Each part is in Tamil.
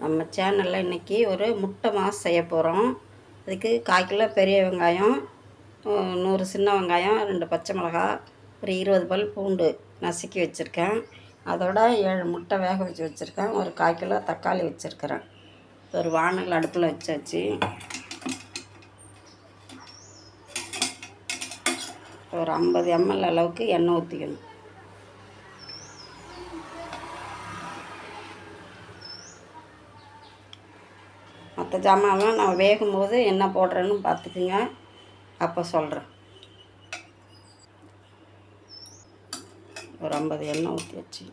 நம்ம சேனலில் இன்றைக்கி ஒரு முட்டை மாஸ் செய்ய போகிறோம் அதுக்கு கால் கிலோ பெரிய வெங்காயம் நூறு சின்ன வெங்காயம் ரெண்டு பச்சை மிளகா ஒரு இருபது பல் பூண்டு நசுக்கி வச்சுருக்கேன். அதோட ஏழு முட்டை வேக வச்சு வச்சுருக்கேன். ஒரு கால் கிலோ தக்காளி வச்சுருக்கிறேன். ஒரு வானல் அடுப்பில் வச்சாச்சு. ஒரு ஐம்பது எம்எல் அளவுக்கு எண்ணெய் ஊற்றிக்கணும் மற்ற ஜாமான்லாம் நான் வேகும்போது என்ன போடுறேன்னு பார்த்துக்குங்க. அப்போ சொல்கிறேன் ஒரு ஐம்பது எண்ணெய் ஊற்றி வச்சு.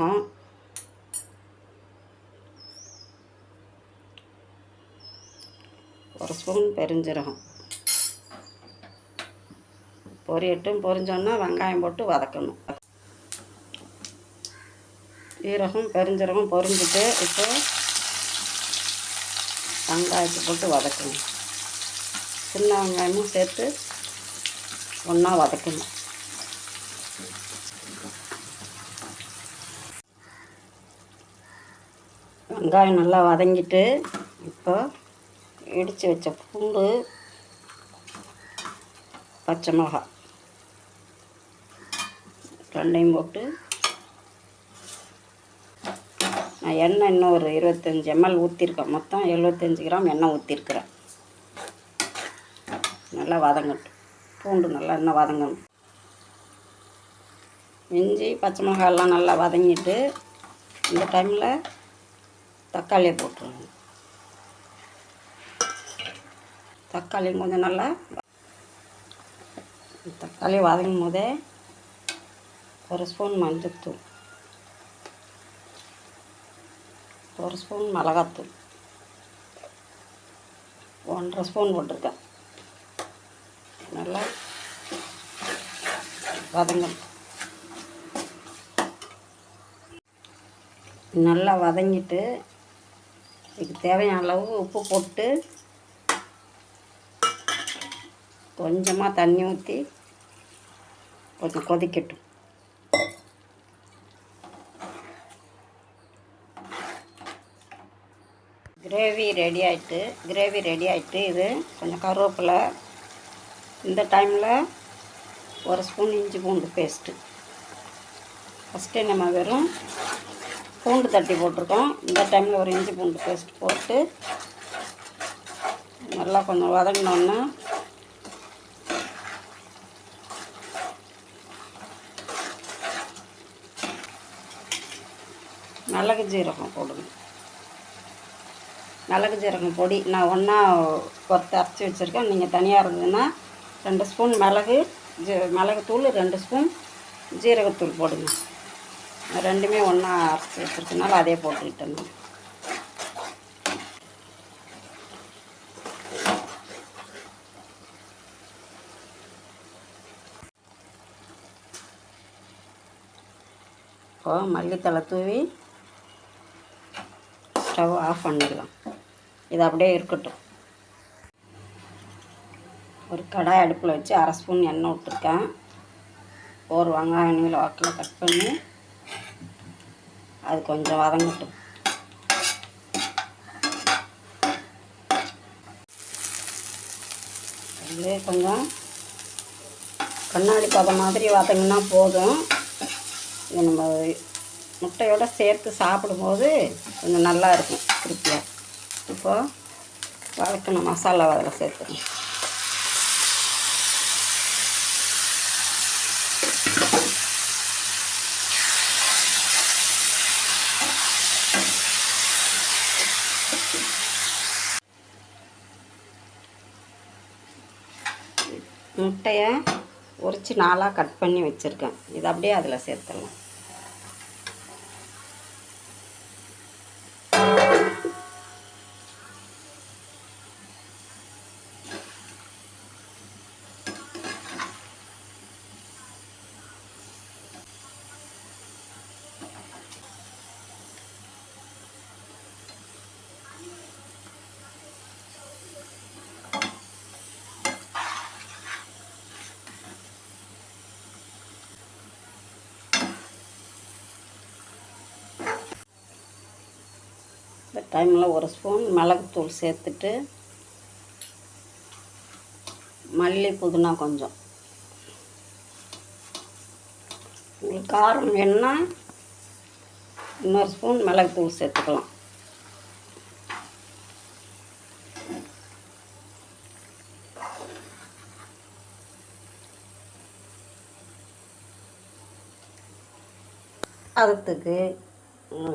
ஆ. ஒரு ஸ்பூன் பெருஞ்சீரகம். பொரியட்டும் பொரிஞ்சோன்னா வெங்காயம் போட்டு வதக்கணும். சீரகம் பெருஞ்சீரகம் பொரிஞ்சிட்டு இப்போ வெங்காயத்தை போட்டு வதக்கணும். சின்ன வெங்காயமும் சேர்த்து ஒன்றா வதக்கணும். வெங்காயம் நல்லா வதங்கிட்டு இப்போ இடித்து வச்ச பூண்டு பச்சை மிளகாய். ரெண்டையும் போட்டு நான் எண்ணெய் இன்னும் ஒரு இருபத்தஞ்சி எம்எல் ஊற்றிருக்கேன் மொத்தம் எழுபத்தஞ்சி கிராம் எண்ணெய் ஊற்றிருக்கிறேன் நல்லா வதங்கட்டும். பூண்டு நல்லா எண்ணெய் வதங்கணும். இஞ்சி பச்சை மிளகாயெல்லாம் நல்லா வதங்கிட்டு இந்த டைமில் தக்காளியை போட்டுருவோம். தக்காளியும் கொஞ்சம் நல்லா தக்காளி வதங்கும் போதே ஒரு ஸ்பூன் மஞ்சள்தூள் ஒரு ஸ்பூன் மிளகாத்தூள். ஒன்றரை ஸ்பூன் போட்டிருக்கேன். நல்லா வதங்கும் நல்லா வதங்கிட்டு இதுக்கு தேவையான அளவு உப்பு போட்டு கொஞ்சமாக தண்ணி ஊற்றி கொஞ்சம் கொதிக்கட்டும். கிரேவி ரெடி ஆகிட்டு கிரேவி ரெடி ஆகிட்டு இது கொஞ்சம் கருவேப்பிலை. இந்த டைமில் ஒரு ஸ்பூன் இஞ்சி பூண்டு பேஸ்ட்டு ஃபஸ்ட்டு நம்ம வெறும் பூண்டு தட்டி போட்டிருக்கோம். இந்த டைமில் ஒரு இஞ்சி பூண்டு பேஸ்ட் போட்டு நல்லா கொஞ்சம் வதங்கினோன்னா மிளகு ஜீரகம் போடணும் மிளகு ஜீரகம் பொடி. நான் ஒன்றா கொத்து அரைச்சி வச்சுருக்கேன். நீங்கள் தனியாக இருந்ததுன்னா ரெண்டு ஸ்பூன் மிளகு ஜீ மிளகுத்தூள் ரெண்டு ஸ்பூன் ஜீரகத்தூள் போடுங்க. ரெண்டுமே ஒன்றா அரைச்சி வச்சுருக்கனால அதே போட்டுக்கிட்டேன் இப்போ மல்லித்தலை தூவி ஸ்டவ் ஆஃப் பண்ணிடலாம். இது அப்படியே இருக்கட்டும். ஒரு கடாய் அடுப்பில் வச்சு அரை ஸ்பூன் எண்ணெய் விட்டுருக்கேன். ஒரு வெங்காயம் நீல வாக்கில் கட் பண்ணி அது கொஞ்சம் வதங்கட்டும். அதுலேயே கொஞ்சம் கண்ணாடி பதம் மாதிரி வதங்கினா போதும். இது நம்ம முட்டையோடு சேர்த்து சாப்பிடும்போது கொஞ்சம் நல்லா இருக்கும் திருப்தியாக இப்போது வதக்கின மசாலா அதில் சேர்த்துக்கணும். முட்டையை உரித்து நாலாக கட் பண்ணி வச்சுருக்கேன். இது அப்படியே அதில் சேர்த்துடலாம். இந்த டைமில் ஒரு ஸ்பூன் மிளகுத்தூள் சேர்த்துட்டு மல்லி புதினா கொஞ்சம். உங்களுக்கு காரம் வேணும்னா இன்னொரு ஸ்பூன் மிளகுத்தூள் சேர்த்துக்கலாம். அதுக்கு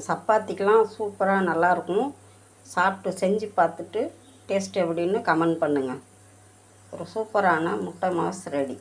சப்பாத்திக்கெலாம் சூப்பராக நல்லாயிருக்கும். சாப்பிட்டு செஞ்சு பார்த்துட்டு டேஸ்ட் எப்படின்னு கமெண்ட் பண்ணுங்கள் ஒரு சூப்பரான முட்டை மாஸ் ரெடி.